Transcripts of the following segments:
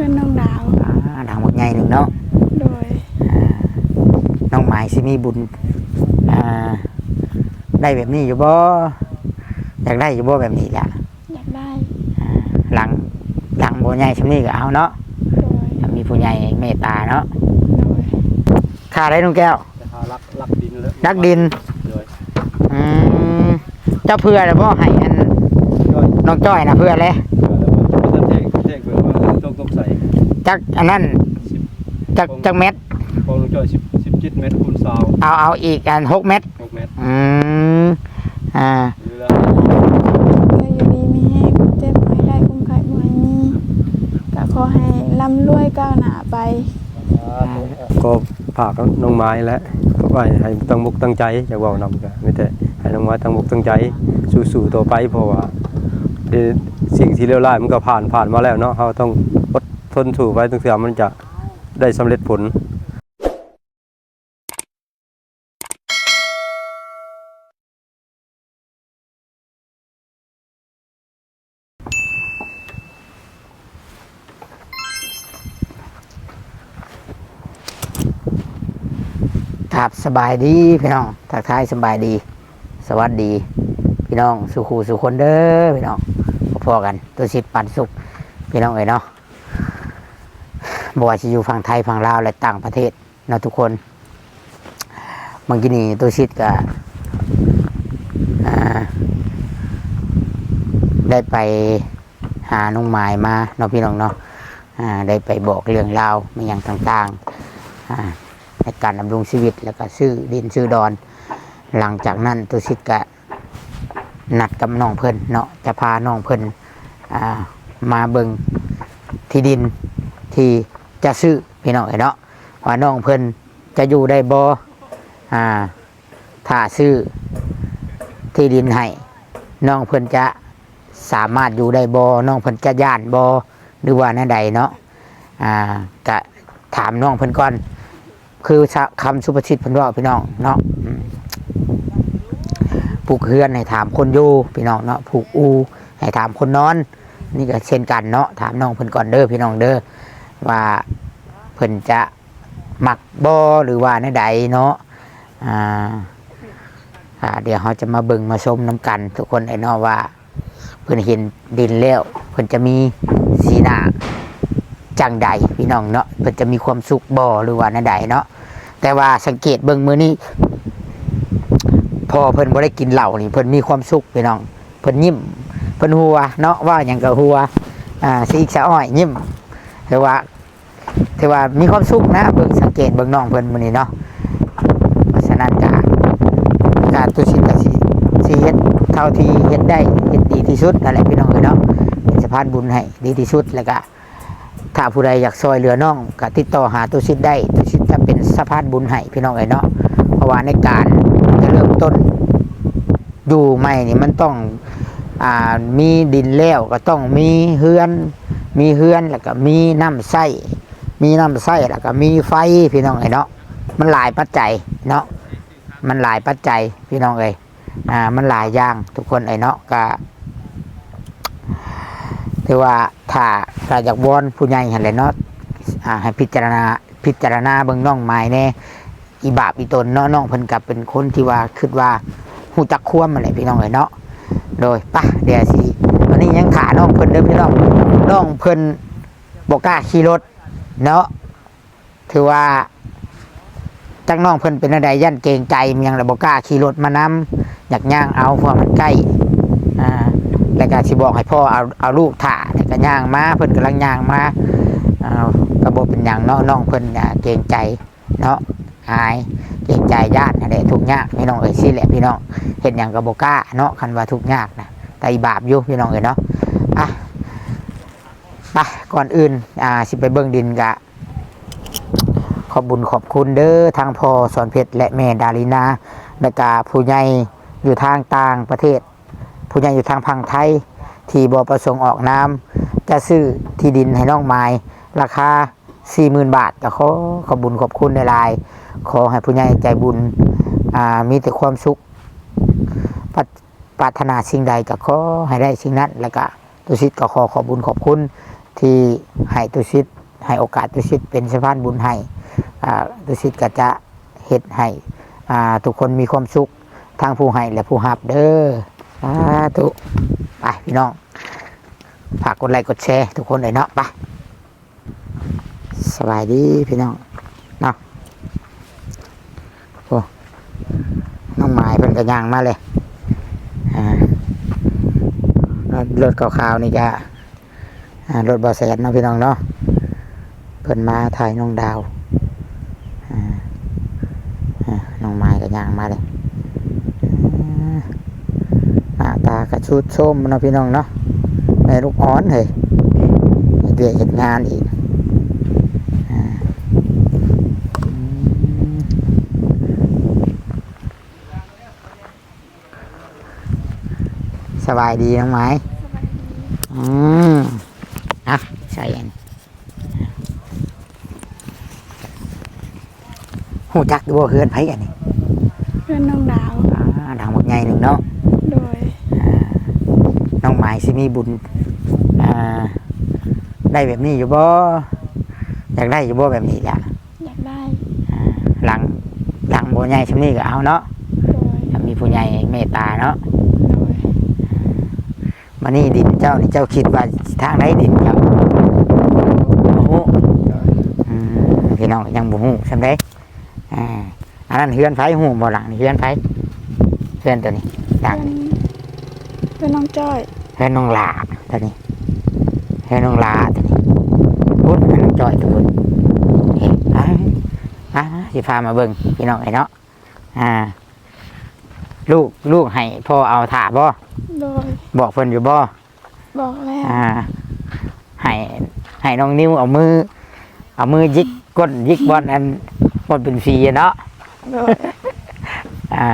พื่อนน้องดาวอ่าทางหมดใหญ่หนึ่งเนาะโดยน้องหมายสิมีบุญอ่าได้แบบนี้อยู่บ่อยากได้อยู่บ่แบบนี้ล่ะอยากได้อ่าหลังหลังบ่ใหญ่ชำนี้ก็เอาเนาะโดยถ้ามีผู้ใหญ่เมตตาเนาะโดยค่าได้น้องแก้วจะหารักรักดินแล้วรักดินเลยอืมเจ้าเพื่อแล้วบ่ให้อันก็น้องจ้อยนะเพื่อเลย จักอันนั้นจักจักเม็ดพอลงจอยสิบสิบจิตเมตรคูณซาวเอาเอาอีกอันหกเม็ดหกเมตรอืมอ่า หรือละก็อยู่ดีไม่ให้เจ็บไม่ได้คุ้มไข่บ่ให้มีก็ขอให้ร่ำรวยก้าวหน้าไป ก็ฝากน้องไม้แล้วก็ว่าให้ตั้งมุกตั้งใจอยากเว่านำกันไม่แต่ให้น้องไม้ตั้งมุกตั้งใจสู้ๆต่อไปเพราะว่าเดี๋ยวสิ่งที่เลวร้ายมันก็ผ่านผ่านมาแล้วเนาะเราต้องอดท นสู้ไปตั้งแต่มันจะได้สำเร็จผลครับสบายดีพี่น้องทักทายสบายดี สวัสดี พี่น้องสุขูสุคนเด้อพี่น้องพอๆกัน ตัวชิดปันสุขพี่น้องเอ๋ยเนาะ บอกว่าจะอยู่ฝั่งไทยฝั่งลาวและต่างประเทศเนาะทุกคนเมื่อกี้นี้ตัวชิดก็ได้ไปหาน้องไม้มาเนาะพี่น้องเนาะได้ไปบอกเรื่องราวมีอย่างต่างๆในการดำรงชีวิตแล้วก็ซื้อดินซื้อดอน หลังจากนั้นตุสิตก็นัดกับน้องเพิ่นเนาะจะพาน้องเพิ่นมาเบิงที่ดินที่ จะซื้อพี่น้องเอ้ยเนาะว่าน้องเพิ่นจะอยู่ได้บ่อ่าถ้าซื้อที่ดินให้น้องเพิ่นจะสามารถอยู่ได้บ่น้องเพิ่นจะย่านบ่หรือว่าแนวใดเนาะอ่าก็ถามน้องเพิ่นก่อน คือคำสุภาษิตเพันว่าพี่น้องเนาะผูกเฮือนให้ถามคนอยู่พี่น้องเนาะผูกอูให้ถามคนนอน นี่ก็เช่นกันเนาะถามน้องเพิ่นก่อนเด้อพี่น้องเด้อ ว่าเพิ่นจะมักบ่หรือว่าในใดเนาะอ่าอ่า เดี๋ยวเขาจะมาเบิ่งมาชมน้ำกัน ทุกคนไอ้เนาะว่า เพิ่นเห็นดินแล้ว เพิ่นจะมีสีหน้าจังใดพี่น้องเนาะเพิ่นจะมีความสุขบ่หรือว่าในใดเนาะแต่ว่าสังเกตเบิ่งมือนี้พอเพิ่นบ่ได้กินเหล้านี่เพิ่นมีความสุขพี่น้องเพิ่นยิ้มเพิ่นหัวเนาะว่าหยังก็หัวอ่าสีอีกสะอ้อยยิ้ม แต่ว่าแต่ว่ามีความสุขนะเบิ่งสังเกตเบิ่งน้องเพิ่นมื้อนี้เนาะเพราะฉะนั้นก็การตุสิตก็สิสิเฮ็ดเท่าที่เฮ็ดได้เฮ็ดดีที่สุดนั่นแหละพี่น้องเอ้ยเนาะเป็นสะพานบุญให้ดีที่สุดแล้วก็ถ้าผู้ใดอยากซอยเหลือน้องก็ติดต่อหาตุชิดได้ตุชิดจะเป็นสะพานบุญให้พี่น้องไอ้เนาะเพราะว่าในการจะเริ่มต้นอยู่ใหม่นี่มันต้องอ่ามีดินแล้วก็ต้องมีเฮือน มีเฮือนแล้วก็มีน้ำใส้มีน้ำใส้แล้วก็มีไฟพี่น้องไอ้เนาะมันหลายปัจจัยเนาะมันหลายปัจจัยพี่น้องเอ้ยอ่ามันหลายอย่างทุกคนไอ้เนาะก็ถือว่าถ้าถ้าอยากวอนผู้ใหญ่เห็นเลยเนาะอ่าให้พิจารณาพิจารณาเบิ่งน้องไม้แน่อีบาปอีตนเนาะน้องเพิ่นกับเป็นคนที่ว่าคิดว่าหูจักควมอะไรพี่น้องเลยเนาะโดยปะเดี๋ยวสิ นี้ยังขาน้องเพิ่นเด้อพี่น้องน้องเพิ่นบ่กล้าขี่รถ เนาะถือว่าจักน้องเพิ่นเป็นอะไรยันเกรงใจมันยังเลยบ่กล้าขี่รถมานำอยากย่างเอาเพราะมันใกล้อ่าแล้วก็สิบอกให้พ่อเอาเอาลูกถ่าแล้วก็ย่างมาเพิ่นกำลังย่างมาเอากระบบเป็นอย่างเนาะน้องเพิ่นเกรงใจเนาะอายเกรงใจญาติอะไรทุกยากพี่น้องเอ้ยสิแหละพี่น้องเห็นอย่างกระบอกล้าเนาะคันว่าทุกยากนะ แต่บาปอยู่พี่น้องเอ้ยเนาะอะไปก่อนอื่นอ่าสิไปเบิ่งดินกะ ขอบบุญขอบคุณเด้อทางพ่อสอนเพชรและแม่ดารินาและกาผู้ใหญ่อยู่ทางต่างประเทศ ผู้ใหญ่อยู่ทางพังไทย ที่บอประสงค์ออกน้ำจะซื้อที่ดินให้น้องไม้ราคา40,000บาทก็ขอขอบบุญขอบคุณในลาย ขอให้ผู้ใหญ่ใจบุญอ่ามีแต่ความสุขปราร ปรารถนาสิ่งใดก็ขอให้ได้สิ่งนั้น แล้วก็ตุสิตก็ขอขอบบุญขอบคุณ ที่ให้ตุสิตให้โอกาสตุสิตเป็นสะพานบุญให้ตุสิตก็จะเฮ็ดให้ทุกคนมีความสุขทั้งผู้ให้และผู้รับเด้อสาธุไปพี่น้องฝากกดไลค์กดแชร์ทุกคนเลยเนาะไปสบายดีพี่น้องเนาะโอ้น้องหมายเป็นกระยางมาเลยอ่า รถขาวๆนี่จะรถบอแสนเนาะพี่น้องเนาะเพิ่นมาถ่ายน้องดาวน้องไม้กับยางมาเลยหน้าตากระชุดส้มเนาะพี่น้องเนาะแม่ลูกอ่อนเฮ้ยเดือเห็ดงานอีกสบายดีน้องไม้ อืมอะใส่อันหูจักดูบ่เฮือนไผกันนี่เพื่อนน้องดาวอ่าดังหมดใหญ่หนึ่งเนาะโดยน้องหมายสิมีบุญอ่าได้แบบนี้อยู่บ่อยากได้อยู่บ่แบบนี้ล่ะอยากได้อ่าหลังหลังบ่ใหญ่ชำนี้ก็เอาเนาะโดยถ้ามีผู้ใหญ่เมตตาเนาะโดย มานี่ดินเจ้านี่เจ้าคิดว่าทางไหนดินเจ้าโอ้โหอืมพี่น้องยังบ่ฮู้ซำได้อ่าอันนั้นเฮือนไผฮู้บ่หลังนี่เฮือนไผเฮือนตัวนี้ดังเพื่อนเพื่อนน้องจ้อยเฮือนน้องหลาตัวนี้เฮือนน้องหลาตัวนี้พุ่นเฮือนน้องจอยตัวพุ่นเฮ้ยอ่าอ่าสิพามาเบิ่งพี่น้องไอ้เนาะอ่า ลูกลูกให้พ่อเอาถ่าบ่ โดยบอกเพิ่นอยู่บ่บอกแล้วอ่าให้ให้น้องนิ้วเอามือ เอามือยิกก้นยิกบอลอันบอลเป็นฟรีอะเนาะโดยอ่า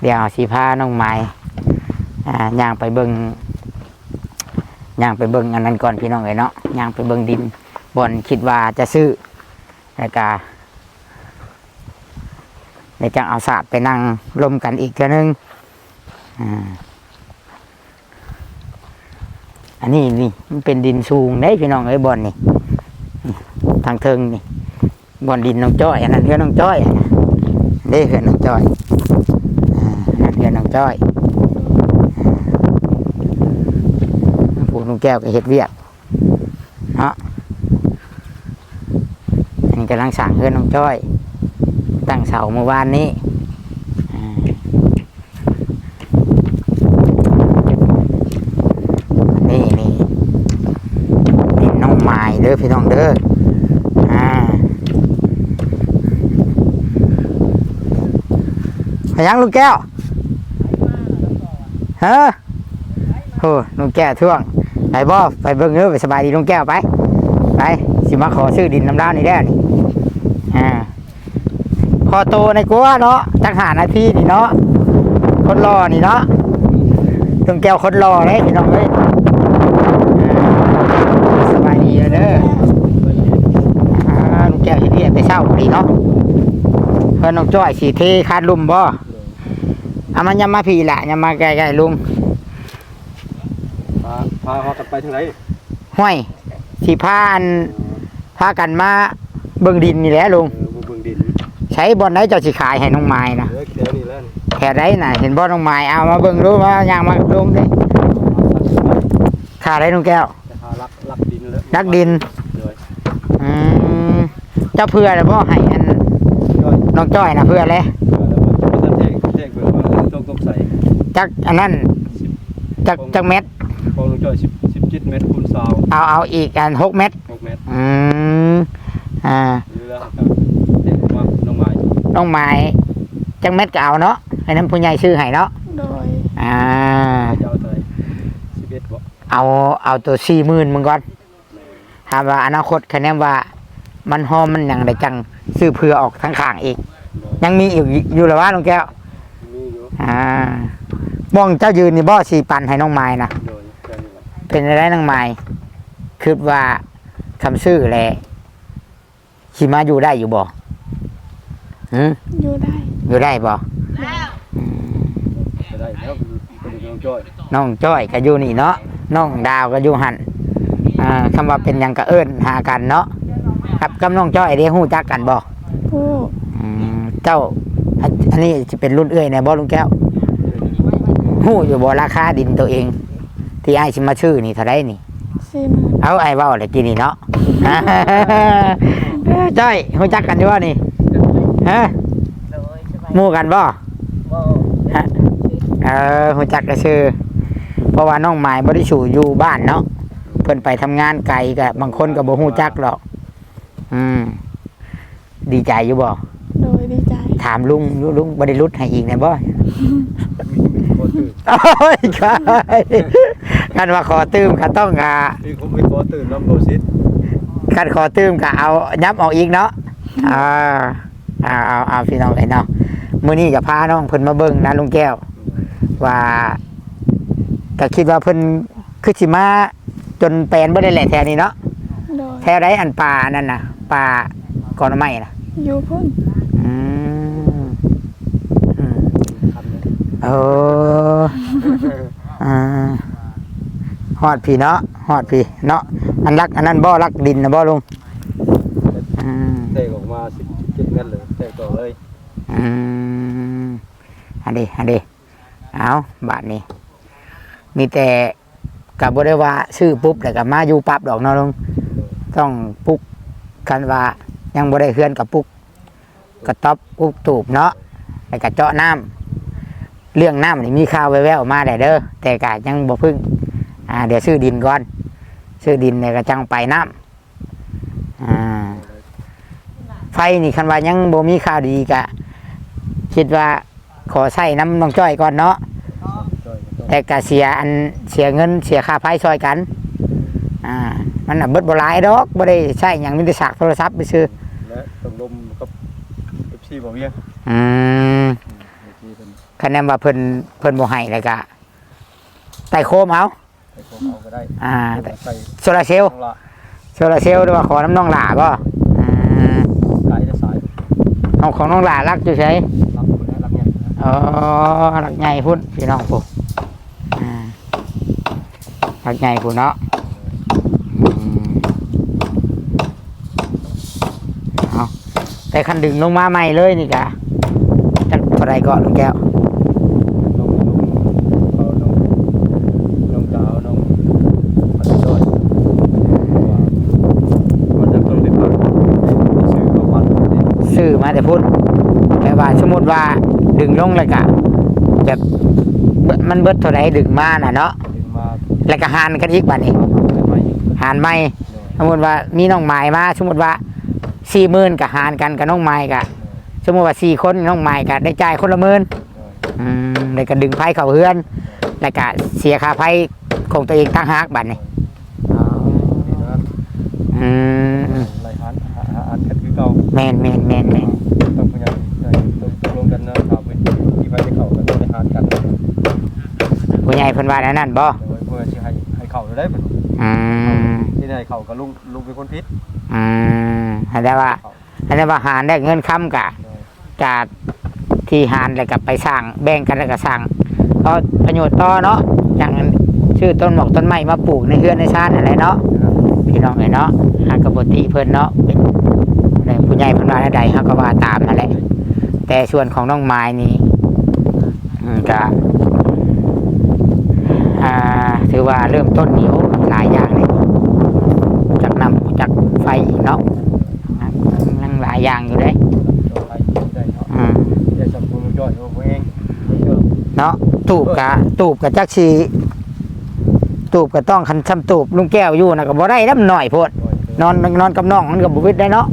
เดี๋ยวเอาสีผ้าน้องไม้อ่าย่างไปเบิงย่างไปเบิงอันนั้นก่อนพี่น้องเลยเนาะย่างไปเบิงดินบอนคิดว่าจะซื้อแล้วก็เดี๋ยวจะเอาศาสตร์ไปนั่งลมกันอีกเทื่อนึงอ่า อันนี้นี่มันเป็นดินสูงได้พี่น้องเอ้ยบอนนี่นี่ทางเทิงนี่บอนดินน้องจ้อยอันนั้นเพื่อนน้องจ้อยนนั้นเด้เพื่อนน้องจ้อยอ่าอันเพื่อนน้องจ้อยอ่าผู้ลุงแก้วก็เฮ็ดเวียกเนาะอันนี้กำลังสั่งเพื่อนน้องจ้อย ตั้งเสาเมื่อวานนี้อ่านี่นี่นี่น้องไม้เด้อ พี่น้องเด้ออ่าพยังลุงแก้วฮะโอ้ลุงแก้วท่วงไปบ่ไปเบิ่งเด้อไปสบายดีลุงแก้วไป ไป สิมาขอซื้อดินน้ำร้านนี่แด้นี่อ่าพอโตในกัวเนาะจักหานาทีนี่เนาะคนรอนี่เนาะลุงแก้วคนรอเลยพี่น้องเอ้ยอ่าสบายดีเด้ออ่าลุงแก้วเฮ็ดเรียกแต่เช้าพอดีเนาะเพิ่นน้องจ้อยสีเทคาดลุ่มบ่เอามันยำมาพี่ละยำมาใกล้ๆลุงพาพาพากันไปทางไหนห้วยสีพาอันพากันมาเบิ่งดินนี่แหละลุงเออบ่เบิ่งดินใช้บอลไหนเจ้าสิขายให้น้องไม้นะเออแค่นี้แหล้วนี่แค่ไรน่ะเห็นบอลน้องไม้เอามาเบิ่งดูมาย่างมาลุงดิขาได้ลุงแก้วจะหาลักลักดินแล้ว ลักดิน เลย อืมเจ้าเพื่อแล้วบ่ให้อันย่อยน้องจ้อยนะเพื่อเลยเออแล้วมันจะแทงแทงเบิ่งว่าเออต้องต้องใส่จักอันนั้นจักจักเม็ดของลุงจ้อย10 17เมตรคูณซาวเอาเอาอีกอันหกเม็ด6เมตรอืมอ่าอยู่แล้วครับแทงมาน้องไม้น้องไม้จังเม็ดก็เอาเนาะให้น้ำผู้ใหญ่ซื้อให้เนาะโดยอ่าจะเอาเท่าไหร่11บ่เอาเอาตัวสี่หมื่นมึงก่อนถามว่าอนาคตคะแนนว่า มันหอมมันหยังได้จังซื้อเพื่อออกทั้งข้างอีก ยังมีอีกอยู่หรือว่าลุงแก้วมีอยู่อ่ามองเจ้ายืนนี่บ่สี่ปันให้น้องไม้นะโดยแค่นี้แหละเป็นอะไรน้องไม้คิดว่าคำซื้อแหละขี่มาอยู่ได้อยู่บ่หืมอยู่ได้อยู่ได้บ่จะได้แล้วเป็นน้องจ้อยน้องจ้อยก็อยู่นี่เนาะน้องดาวก็อยู่หันอ่าคำว่าเป็นหยังกะเอิ้นหากันเนาะ ครับกับน้องจ้อยเด้ฮู้จักกันบ่ผู้อืมเจ้า อันอันนี้สิเป็นรุ่นเอ้ยแน่บ่ลุงแก้วฮู้อยู่บ่ราคาดินตัวเอง ที่อ้ายสิมาชื่อนี่เท่าไดนี่สี่หมื่นเอาไอ้เว้าเลยกินนี่เนาะ จ้อยรู้จักกันอยู่บ่นี่ฮะหมู่กันบ่ฮะเออรู้จักก็ชื่อ เพราะว่าน้องหมายบ่ได้สู่อยู่บ้านเนาะเพิ่นไปทำงานไกลก็บางคนก็บ่ฮู้จักหรอก อืมดีใจอยู่บ่โดยดีใจถามลุงลุงบ่ได้รุดให้อีกแน่บ่ขอตื่นโอ้ยกายกันว่าขอตื้มก็ต้องอ่ามีคนไม่ขอตื่นน้ำโบซิดกันขอตื้มก็เอายับออกอีกเนาะอ่าเอาเอาเอาพี่น้องไอ้เนาะมื้อนี้ก็พาน้องเพิ่นมาเบิ่งนะลุงแก้ว ว่าก็คิดว่าเพิ่นคือสิมาจนแปลนบ่ได้แหละแถวนี้เนาะโดยแถวใดอันป่านั่นน่ะ ป่าก่อนไม้น่ะอยู่พุ่นอืมอืมทำเนี่ยโอ้อ่าฮอดพี่เนาะฮอดพี่เนาะอันรักอันนั้นบ่รักดินนะบ่ลุงอืมเตะออกมาสิบเจ็ดเมตรเลยเตะต่อเลยอืมอันนี้อันนี้เอาบาทนี้มีแต่กับบ่ได้ว่าชื่อปุ๊บแล้วก็มาอยู่ปั๊บดอกเนาะลุงต้องปลุ กันว่ายังบ่ได้เฮือนกับปุกกระต๊อบปุกตูบเนาะแล้วก็เจาะน้ำเรื่องน้ำนี่มีข่าวแว่วๆมาได้เด้อแต่ก็ยังบ่พึ่งอ่าเดี๋ยวซื้อดินก่อนซื้อดินเนี่ยก็จังไปน้ำอ่าไฟนี่คันว่ายังบ่มีข่าวดีกะคิดว่าขอใช้น้ำน้องจ้อยก่อนเนาะแต่กะเสียอันเสียเงินเสียค่าไฟซอยกัน มันน่ะเบิดบ่หลายดอกบ่ได้ใช้หยังมีแต่สากโทรศัพท์ไปซื้อและตกลมกับเอฟซีบอกเวียงอืมเอฟซีเป็นคะแนนว่าเพิ่นเพิ่นบ่ให้แล้วก็ไต่โคมเอาใส่โคมเอาก็ได้อ่าใส่โซลาร์เซลล์ต้องละโซลาร์เซลล์หรือว่าขอน้ำน้องหลาบ่อ่าไกลจะสายเอาของน้องหลารักอยู่ใช่รับคนนี้รับเนี่ยอ๋อหลักใหญ่พุ่นพี่น้องผมอ่าหลักใหญ่พุ่นเนาะอืมเอา แต่คันดึงลงมาใหม่เลยนี่กะจักเท่าไรก็ลุงแก้วน้องน้องเขาน้องน้องดาวน้องมันจ้อยมันจะต้องได้พักซื้อกับวัดนี่ซื้อมาแต่พุ่นแต่ว่าสมมติว่าดึงลงแล้วกะแบบเบิดมันเบิดเท่าไรดึงมาน่ะเนาะถึงมาแล้วก็หานกันอีกบัดนี้ได้ไหมหานไม่สมมติว่ามีน้องไม้มาสมมติว่า สี่หมื่นกับหารกันกับน้องไม้กะสมมติว่าสี่คนน้องไม้กะได้จ่ายคนละหมื่นอืมแล้วก็ดึงไพ่เข้าเฮือน แล้วก็เสียค่าไพ่ของตัวเองตั้งหากบัตรนี่อืมรายหันหาอันกันคือเก่าแมนแมนแมนแมนต้องพยายามตกลงกันนะครับที่ไปให้เขากันรายหันกันผู้ใหญ่เพิ่นว่าแนวนั่นบ่โดยเพื่อที่ให้ให้เขาได้อืมที่ให้เขากับลุงลุงเป็นคนพิษอืม อันนี้ว่าอันนี้ว่าหารได้เงินค้ำกะจากที่หารแล้วก็ไปสร้าง แบ่งกันแล้วก็สร้างเอาประโยชน์ต่อเนาะอย่างชื่อต้นหมอกต้นไม้มาปลูกในเฮือนในชาติอะไรเนาะพี่น้องเอ้ยเนาะหากกบติเพิ่นเนาะเป็นผู้ใหญ่พิ่นวาใดเฮาก็ว่าตามนั่นแหละแต่ส่วนของน้องไม้นี่ก็ถือว่าเริ่มต้นเหนียวหลายอย่างเลยจากนำจากไฟเนาะายอย่างอยู่เลยต่อไปได้เนาะอืมได้สัมผัสย่อยของเองเนาะตูบกะตูบกะจักชีตูบก็ต้องคันซ้ำตูบลุงแก้วอยู่นะก็บ่ได้น้ำหน่อยโพดนอนนอนกับน้องมันก็บ่วิดได้เนาะ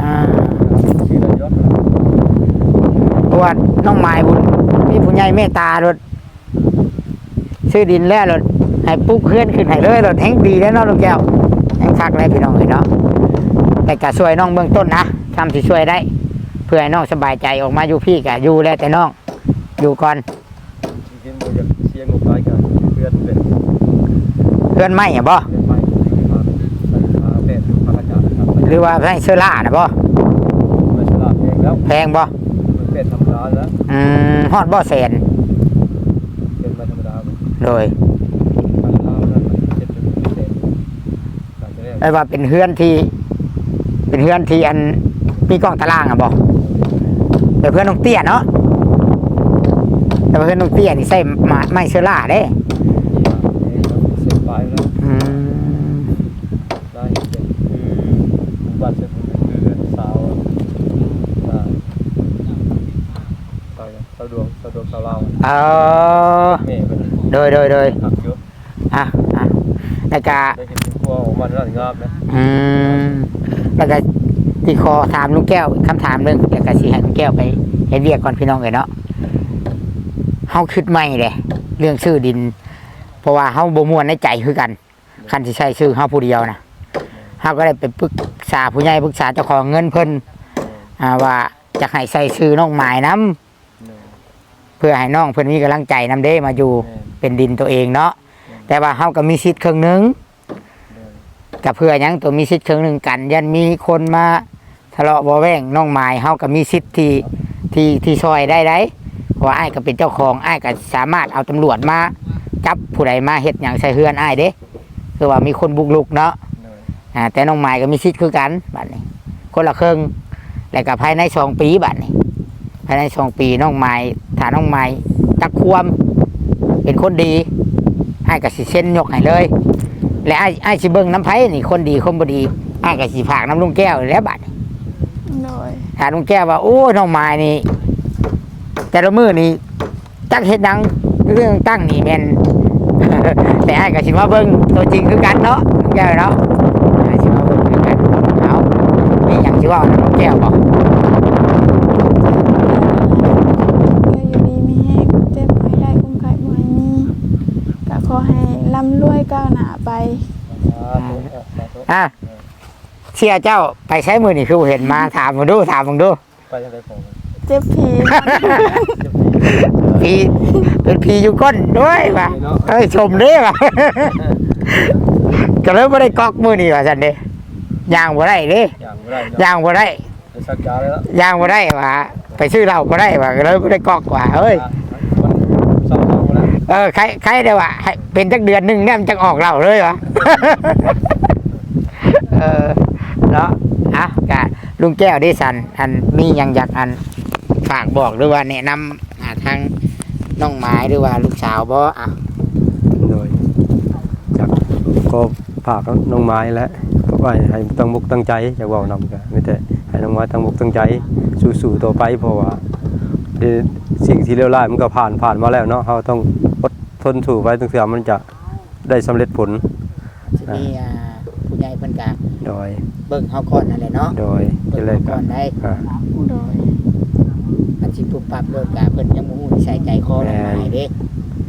อ่าชื่อได้ยศเพราะว่าน้องไม้บุญมีผู้ใหญ่เมตตารถซื้อดินแล้วรถให้ปลุ๊กเคลื่อนขึ้นให้เลยรถแห่งดีแล้วเนาะลูกแก้วแห่งคักเลยพี่น้องเลยเนาะ แต่ก็ช่วยน้องเบื้องต้นนะทำที่ช่วยได้ เพื่อให้น้องสบายใจออกมาอยู่พี่กะอยู่แล้วแต่น้องอยู่ก่อนจริงๆมันจะเสียงงบรายกันเพื่อนเป็นเพื่อนไม่อะบ่เพื่อนไม่มาใส่ขาเป็ดพากระจาดครับหรือว่าให้เสื้อล่านะบ่มาฉลาดเองแล้วแพงบ่เป็ดธรรมดาแล้วอืมฮอดบ่แสนเป็นมาธรรมดาโดยพันล้านแล้วเจ็ดสิบเศษได้ว่าเป็นเฮือนที่ เป็นเฮือนที่อันมีกล้องตารางอะบอกเป็นเพื่อนน้องเตี้ยเนาะแต่ว่าเพื่อนน้องเตี้ยนี่ใส่ไม้ไม้เชื้อราเด้เสร็จไปแล้วอืมได้เห็นคือบัตรเสร็จคือสาวมาไปสะดวกสะดวกสาวเราเออแม่เป็นโดยโดยโดยหักเยอะอะอะแล้วก็ได้เห็นพ วของมันน่างามนะอืมแล้วก็ที่คอถามลุงแก้วอีกคำถามหนึ่งแล้วก็สิให้ลุงแก้วไปเห็นเรียกก่อนพี่น้องเลยเนาะเฮาคิดไม่เลยเรื่องชื่อดิน เพราะว่าเฮาบ่ม่วนในใจคือกันคันที่ใช้ชื่อเฮาผู้เดียวนะเฮาก็ได้ไปปรึกษาผู้ใหญ่ปรึกษาเจ้าของเงินเพิ่นอ่าว่าจะให้ใส่ชื่อน้องหมายนํเพื่อให้น้องเพิ่นมีกำลังใจนํเด้มาอยู่เป็นดินตัวเองเนาะแต่ว่าเฮาก็มีสิทธิ์ครึ่งหนึง กับเพื่อยังตัวมีสิทธิ์เครื่องหนึ่งกัน ยันมีคนมาทะเลาะเบาแวงน้องไม้เฮาก็มีสิทธิ์ที่ที่ที่ซอยได้ได้เพราะว่าอ้ก็เป็นเจ้าของไอ้ก็สามารถเอาตำรวจมาจับผู้ใดมาเฮ็ดหยังใส่เฮือนไอ้เด้คือว่ามีคนบุกลุกเนาะอ่าแต่น้องไม้ก็มีสิทธิ์คือกันบัดนี้ คนละครึ่งแล้วก็ภายในสองปีบัดนี้ภายในสองปีน้องไม้ถ้าน้องไม้จักความเป็นคนดีอ้ายก็สิเซ็นยกให้เลย และไอ้ไอ้ายสิเบิ่งน้ำไผ่นี่คนดีคนบ่ดีไอ้ายก็สิผากน้ำลุงแก้วนี่แหล้วบัดนี้โดยถ้าลุงแก้วว่าโอ้น้องไม้นี่ แต่ละมือนี่จักเฮ็ดหยังเรื่องตั้งนี่แม่น แต่ไอ้ายก็สิมาเบิ่งตัวจริงคือกันเนาะลุงแก้วเนาะอ้ายสิมาเบิ่งคือกันเอามีหยังสิเว่าลุงแก้วบ่ ก็อยู่ดีไม่แห้งเจ็บไม่ได้กุ้มไข่บ่ให้มีก็ขอให้ร่ำรวยก้าวหน้าไป อะเสียเจ้าไปใช้มือนี่คือบ่เห็นมาถามมึงดูถามมึงดูไปยังไงผมเจ็บผีพีเป็นพีอยู่ก้นด้วยว่ะเอ้ยชมเด้ว่ะก็เลยไม่ได้กอกมือนี่ว่าสันเด้ย่างบ่ได้เด้อย่างไม่ได้ย่างบ่ได้จะสักยาเลยแล้วย่างบ่ได้ว่ะไปซื้อเหล้าบ่ได้ว่ะก็เลยไม่ได้กอกว่ะเอ้ยสาว เราแล้วเออใครใครได้ว่ะให้เป็นจักเดือนหนึ่งเนี่ยมันจะออกเหล้าเลยว่ะเออเนาะอะกะลุงแก้วดิสัน อันมีหยังอยากอันฝากบอกหรือว่าแนะนำอ่าทางน้องไม้หรือว่าลูกสาวบ่อะโดยจากก็ฝากน้องไม้แล้วก็ว่าให้ตั้งมุกตั้งใจอยากเว่านำกันไม่แต่ให้น้องไม้ตั้งมุกตั้งใจสู้ๆต่อไปเพราะว่าเดี๋ยวสิ่งที่เลวร้ายมันก็ผ่านผ่านมาแล้วเนาะเราต้อง นสู้ไปตั้งแต่มันจะได้สำเร็จผล สิมีอ่าผู้ใหญ่เพิ่นกะโดย เบิ่งเฮาก่อนนั่นแหละเนาะโดยเบิ่จะงเลเฮายก่กัอนนได้อ่า โดยอันสิปรับปรับโดยกะเพิ่นยังบ่ฮู้นิสัยใจคอน้องไม้เด้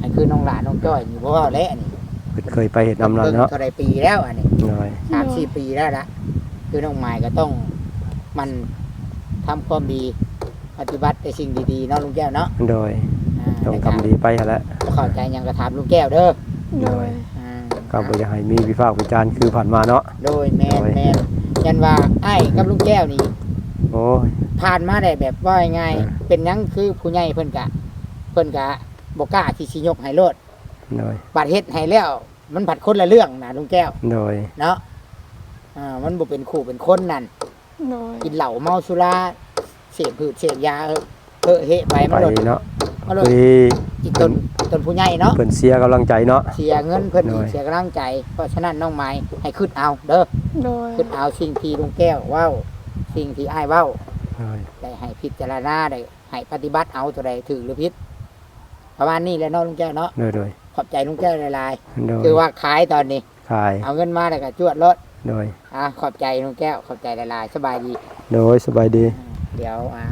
อันคือน้องหลานน้องจ้อยนี่บ่เว้าแล้วอันนี้เพิ่นเคยไปเห็นนำแล้วเบิ่งเนาะเท่าใดปีแล้วอันนี้ โดย สามสี่ปีแล้วละคือน้องไม้ก็ต้องมันทำความดี ปฏิบัติในสิ่งดีๆเนาะลุงแก้วเนาะโดยอ่า ต้องแล้วทำดีไปหั่นแหล้วก็เข้าใจหยังก็ถามลุงแก้วเด้อโดยอ่าก็บ่อยากให้มีวิพากษ์วิจารณ์คือผ่านมาเนาะ โดยแมนโดย แมนยันว่าไอ้ายกับลุงแก้วนี่โอ้ย ผ่านมาได้แบบว่าง่ายเออๆเป็นหยังคือผู้ใหญ่เพิ่นกะ เพิ่นกะบ่กล้าที่สิยกให้โลดโดยบัดเฮ็ดให้แล้ว มันผัดคนละเรื่องนะลุงแก้ว โดยเนาะอ่ามันบ่เป็นคู่เป็นคนนั่น โดยกินเหล้าเมาสุราเสพพืชเสพยาเออเออเฮะไปไปมันโลดเนาะ มันโลดคืออีกต้นต้นผู้ใหญ่เนาะเพิ่นเสียกำลังใจเนาะ เสียเงินเพิ่นอีกโดย เสียกำลังใจ เพราะฉะนั้นน้องไม้ให้ขึ้นเอาเด้อโดย ขึ้นเอาสิ่งที่ลุงแก้วเว้า สิ่งที่อ้ายเว้า โดยได้ให้พิจารณาได้ให้ปฏิบัติเอาตัวใดถือหรือผิดประมาณนี้แหล้วเนาะลุงแก้วเนาะโดยโดยขอบใจลุงแก้วหลายโดยๆคือว่าขายตอนนี้ ขายเอาเงินมาแล้วก็จวดรถโดย อะขอบใจลุงแก้ว ขอบใจหลายๆสบายดี โดยสบายดี เดี๋ยวอะ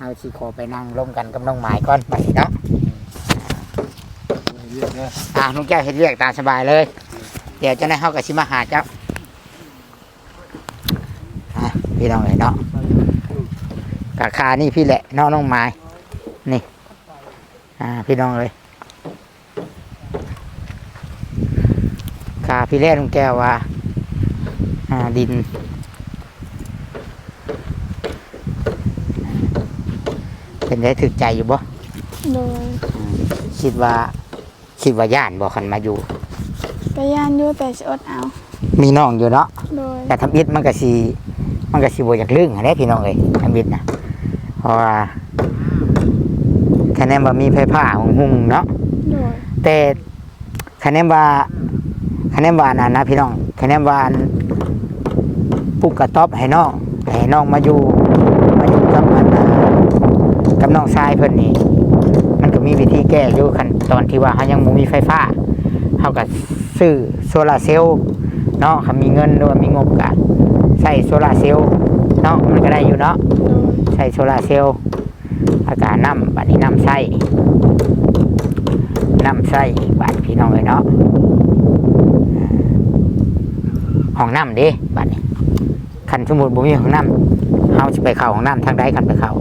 เอาสิโคไปนั่งร่วมกันกับน้องหมายก่อนไปเนาะอะลุงแก้วเห็นเรียกตามสบายเลย เดี๋ยวเจะได้เข้ากับชิมาหาเจ้าอะพี่น้องเลยเนาะกาคานี่พี่แหละน้องน้องไม้นี่ อ่าพี่น้องเลยคาพี่แรกลุงแก้วว่าอ่าดิน เป็นได้ถึกใจอยู่บ่โดยคิดว่า คิดว่าย่านบ่คันมาอยู่ ก็ย่านอยู่แต่สิอดเอา มีน้องอยู่เนาะโดย แต่ทำอิฐมันก็สิมันก็สิบ่อยากลึงอะไรพี่น้องเอ้ยทำอิฐนะเพราะว่าคะแนนว่ามีไฟฟ้าหุ่งๆเนาะ โดย แต่คะแนนว่าคะแนนว่าอันนั้นนะพี่น้องคะแนนว่าอันปลุกกระต๊อบให้น้องให้น้องมาอยู่มาอยู่กับมันน่ะ กับน้องชายเพิ่นนี่ มันก็มีวิธีแก้อยู่ขั้นตอนที่ว่าเขายังบ่มีไฟฟ้าเขาก็ซื้อโซลาร์เซลล์เนาะเขามีเงินหรือว่ามีงบก็ใช้โซลาร์เซลล์เนาะมันก็ได้อยู่เนาะโดยใช้โซลาร์เซลล์อากาศน้ำบัดนี้น้ำใส่น้ำใส่บัดพี่น้องเลยเนาะอ่าห้องน้ำเด้บัดนี้คันสมมุติบ่มีห้องน้ำเฮาสิไปเข้าห้องน้ำทางใดกันไปเข้า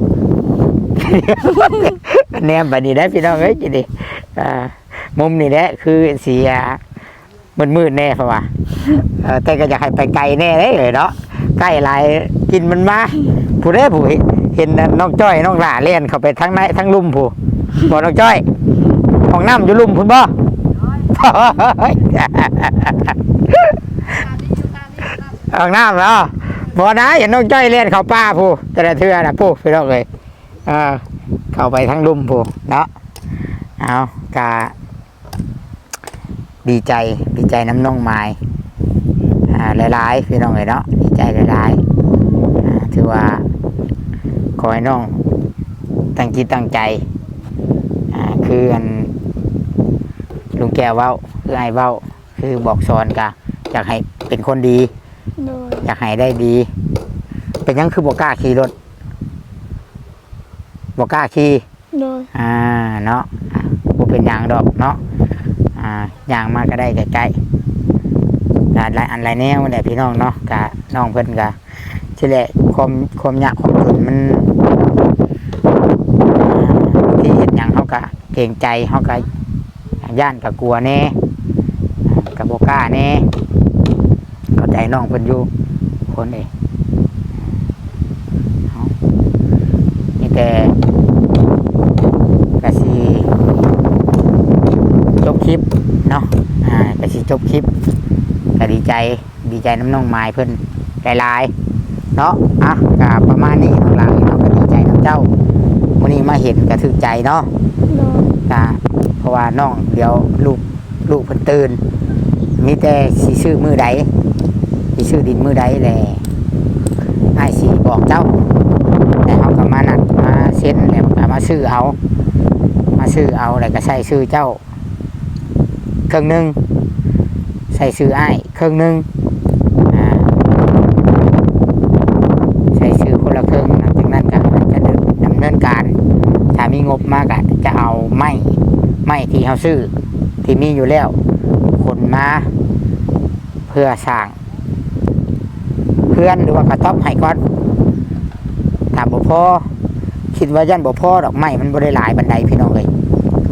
แนมบัดนี้ได้พี่น้องเอ้ยจิดิอ่ามุมนี่แหละคือสีมืดมืดๆแน่เพราะว่าเอแต่ก็อยากให้ไปไกลแน่เลยเลยเนาะใกล้หลายกินมันมาผู้ได้ผู้เห็นน้องจ้อยน้องหล่าเล่นเข้าไปทั้งในทั้งลุ่มผู้บอกน้องจ้อยห้องน้ำอยู่ลุ่มพุ่นบ่ห้องน้ำเนาะบ่นะเห็นน้องจ้อยเล่นเข้าป้าผู้แต่ละเทือนะผู้พี่น้องเลย อ่าเข้าไปทั้งลุ่มพูเนาะเอากาดีใจดีใจน้ำน้องไม้อ่าหลายๆพี่น้องเลยเนาะดีใจหลายๆอ่าถือว่าขอให้น้องตั้งจิตตั้งใจอ่าคืออันลุงแก้วเว้าคือไอ้เว้าคือบอกสอนกะอยากให้เป็นคนดีโดยอยากให้ได้ดี เป็นหยังคือบอกกล้าขี่รถ บอกกล้าขี่โดยอ่าเนาะอะบ่เป็นอย่างดอกเนาะอ่าอย่างมาก็ได้ใกล้ๆกาหลายอันหลายแนวเนี่ยพี่น้องเนาะกะน้องเพิ่นกะที่แหละความความยากความจนมันอ่าที่เห็นอย่างเขากะเกรงใจเขากะย่านกะกลัวแน่อ่ากะบ่กล้าแน่เข้าใจน้องเพิ่นอยู่คนเองเอานี่ แต่กสิจบคลิปเนาะอ่ากสิจบคลิปก็ดีใจดีใจน้ำน้องไม้เพิ่นหลายๆเนาะอะก็ประมาณนี้ข้างหลังเนาะก็ดีใจน้ำเจ้าวันนี้มาเห็นก็ถึกใจเนาะโดยก็เพราะว่าน้องเดี๋ยวลูกลูกเพิ่นตื่นมีแต่สีชื่อมือใดสีชื่อดินมือใดแหละไอ้ายสีบอกเจ้า แต่เขาก็มานัด มาเนแล้วมาซื้อเอา มาซื้อเอาแล้วก็ใส่ซื้อเจ้า เครื่องหนึ่งใส่ซื้อไอ้เครื่องหนึ่งใส่ซื้อคนละเครื่องหลังจากนั้นก็จะดำเนินการ ถ้ามีงบมากอะจะเอาไม้ไม้ที่เขาซื้อที่มีอยู่แล้วขนมาเพื่อสร้างเพื่อนหรือว่ากระต๊อบให้ก่อนถามบ่พอ คิดว่ายันบ่พ่อดอกไม้มันบ่ได้หลายบันไดพี่น้องเลย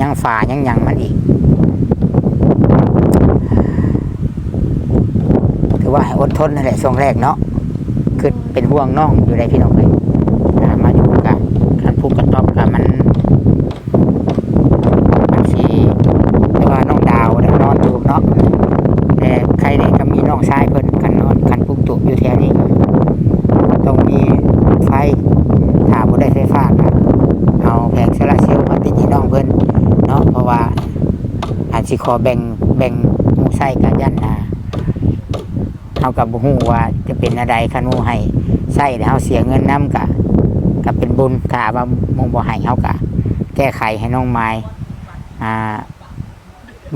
ยังฝ่ายังยังมันอีกถือว่าให้อดทนนั่นแหละช่วงแรกเนาะคือเป็นห่วงน้องอยู่ในพี่น้องเลยมาอยู่กับการพูดกระต๊อบกับมันมันสีแต่ว่าน้องดาวเนี่ยนอนอยู่เนาะแต่ใครเนี่ยก็มีน้องชายเพิ่นกันนอนกันปุกตุกอยู่แถวนี้ก็ต้องมีไฟถ้าบ่ได้ไฟฟ้าก็เอาแผงโซลาร์เซลล์มาติดให้น้องเพิ่นเนาะเพราะว่าอาจ สิขอแบ่งแบ่งหมู่ไส้กับยันนะเฮากับหูว่าจะเป็นอะไรคันหมู่ให้ใช้แล้วเฮาเสียเงินนํกะก็เป็นบุญถ้าว่ามู่บ่ให้เฮากะแก้ไขให้น้องไม้อ่า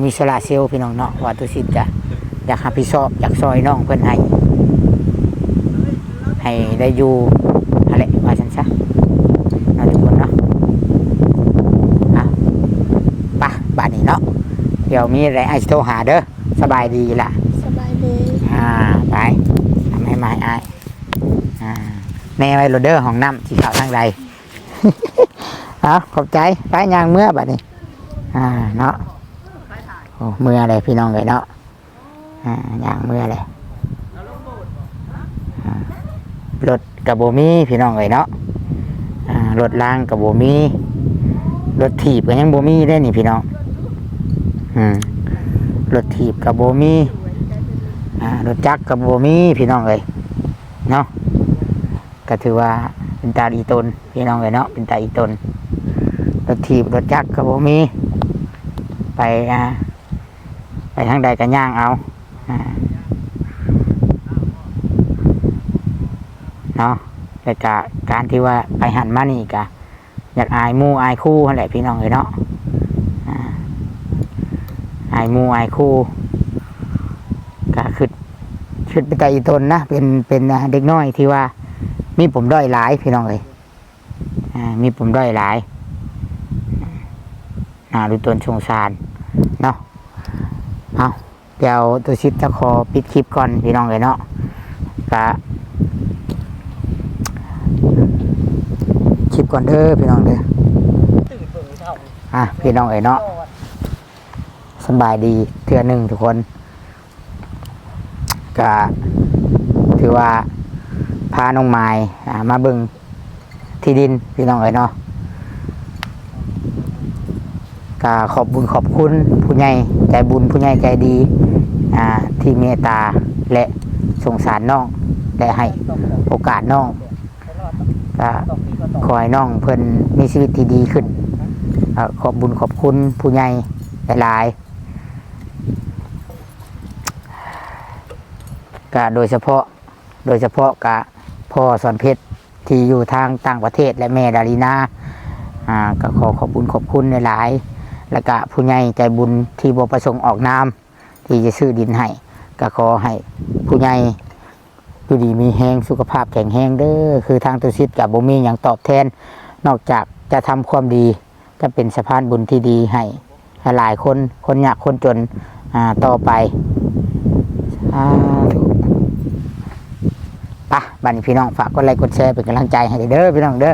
มีโซลาเซลพี่น้องเนาะว่าตุสิจะอยากรับผิดชอบอยากซอยน้องเพื่อนให้ให้ได้อยู่อะไรว่าฉันซะเนาะทุกคนเนาะอะไปะบ้านนี้เนาะ เดี๋ยวมีอะไรไอ้สิโทรหาเด้อสบายดีล่ะ สบายดีอ่าไปทำให้ไม้ไอ้ายอ่าแม่ไว้โรเดอร์ของน้ำที่เขาทางใด เอาขอบใจ ไปยางเมื่อบัดนี้ อ่าเนาะโอ้เมื่ออะไรพี่น้องเลยเนาะอ่าอย่างเมื่ออะไรอ่ารถกับโบมีพี่น้องเลยเนาะอ่ารถล่างกับโบมีรถถีบก็ยังโบมีได้นี่พี่น้อง อืมรถถีบกับโบมีอ่ารถจักรกับโบมีพี่น้องเลยเนาะก็ถือว่าเป็นตาอีตนพี่น้องเลยเนาะเป็นตาอีตนรถถีบรถจักรกับโบมี ไปอ่าไปทางใดกันย่างเอาอ่าเนาะแต่กะการที่ว่าไปหันมานี่กะอยากอายมู่อายคู่นั่นแหละพี่น้องเลยเนาะ อายหมู่อายคู่ก็คือคือเป็นใจอีตนนะเป็นเป็นเด็กน้อยที่ว่า มีผมด้อยหลายพี่น้องเลยมีผมด้อยหลายน่าดูตนชงสารเนาะเอาเดี๋ยวตัวชิดจะขอปิดคลิปก่อนพี่น้องเลยเนาะก็คลิปก่อนเด้อพี่น้องเด้ออะพี่น้องเอ๋ยเนาะ สบายดีเทื่อหนึ่งทุกคนก็ถือว่าพาน้องไม้มาบึงที่ดินพี่น้องเอ๋ยเนาะก็ขอบบุญขอบคุณผู้ใหญ่ใจบุญผู้ใหญ่ใจดีอ่าที่เมตตาและสงสารน้องและให้โอกาสน้องก็ขอให้น้องเพิ่นมีชีวิตที่ดีขึ้นขอบบุญขอบคุณผู้ใหญ่หลายๆ ก็โดยเฉพาะโดยเฉพาะกะพ่อสอนเพชรที่อยู่ทางต่างประเทศและแม่ดารินาอ่าก็ขอขอบคุญขอบคุณหลายๆแล้วก็ผู้ใหญ่ใจบุญที่บประสงค์ออกนามที่จะซื้อดินให้ก็ขอให้ผู้ใหญ่อยู่ดีมีแห้งสุขภาพแข็งแรงเด้อคือทางตุสิตกับบ่มีอย่างตอบแทน นอกจากจะทำความดีก็เป็นสะพานบุญที่ดีให้หลายคนคนยากคนจนอ่าต่อไปสาธุ ปะบัดนพี่น้องฝากกดไลค์กดแชร์เป็นกำลังใจให้เด้อพี่น้องเด้อ